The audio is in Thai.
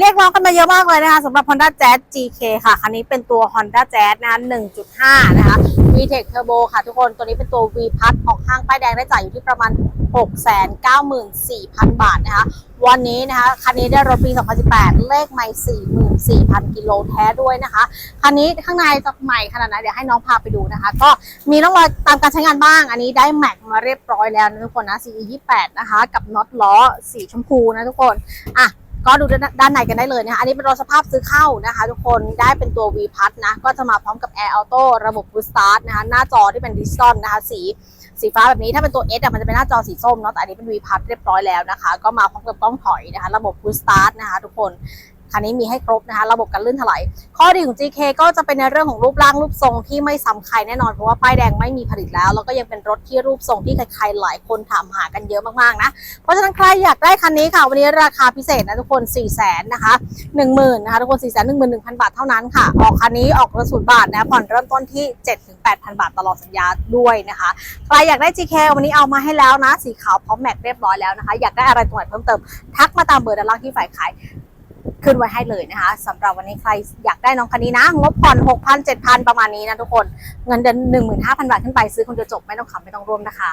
เรียกร้องกันมาเยอะมากเลยนะคะสำหรับ Honda Jazz GK ค่ะ คันนี้เป็นตัว Honda Jazz นะ 1.5 นะคะ VTEC Turbo ค่ะทุกคน ตัวนี้เป็นตัว V พัดออกห้างป้ายแดงได้จ่ายอยู่ที่ประมาณ 694,000 บาทนะคะ วันนี้นะคะ คันนี้ได้รถปี 2018 เลขไม่44,000 กิโลแท้ด้วยนะคะ คันนี้ข้างในจะใหม่ขนาดไหนเดี๋ยวให้น้องพาไปดูนะคะ ก็มีร่องรอยตามการใช้งานบ้าง อันนี้ได้แม็กมาเรียบร้อยแล้วนะทุกคนนะ CE 28 นะคะ กับน็อตล้อสีชมพูนะทุกคน อะ ก็ดูด้านในกันได้เลยนะคะ อันนี้เป็นรถสภาพซื้อเข้านะคะ ทุกคนได้เป็นตัว V พัดนะ ก็จะมาพร้อมกับ Air Auto ระบบ Boost Start นะคะ หน้าจอที่เป็นดิจิตอลนะคะ สีสีฟ้าแบบนี้ถ้าเป็นตัว S อะมันจะเป็นหน้าจอสีส้มเนาะแต่อันนี้เป็น V พัดเรียบร้อยแล้วนะคะ ก็มาพร้อมกับกล้องถอยนะคะ ระบบ Boost Start นะคะ ทุกคน คันนี้มีให้ครบนะคะ ระบบการลื่นถลายข้อดีของ GK ก็จะเป็นในเรื่องของรูปร่างรูปทรงที่ไม่ซ้ำใครแน่นอนเพราะว่าป้ายแดงไม่มีผลิตแล้ว แล้วก็ยังเป็นรถที่รูปทรงที่ใครๆหลายคนถามหากันเยอะมากๆนะเพราะฉะนั้นใครอยากได้คันนี้ค่ะ วันนี้ราคาพิเศษนะทุกคน4 0 0 0 0นนะคะ10,000นนะคะทุกคน4 1 1 0 0 0บาทเท่านั้นค่ะออกคันนี้ออกรถศูนย์บาทนะผ่อนเริ่มต้นที่7-8,000บาทตลอดสัญญาด้วยนะคะใครอยากได้ GK วันนี้เอามาให้แล้วนะสีขาวพร้อมแม็กเรียบร้อยแล้วนะคะ อยากได้อะไรตรงไหนเพิ่มเติมทักมาตามเบอร์ด้านล่างที่ฝ่ายขาย ขึ้นไว้ให้เลยนะคะสำหรับวันนี้ใครอยากได้น้องคันนี้นะ งบผ่อน 6,000 7,000 ประมาณนี้นะทุกคน เงินเดือน15,000 บาทขึ้นไปซื้อคนเดียวจบไม่ต้องขับไม่ต้องร่วมนะคะ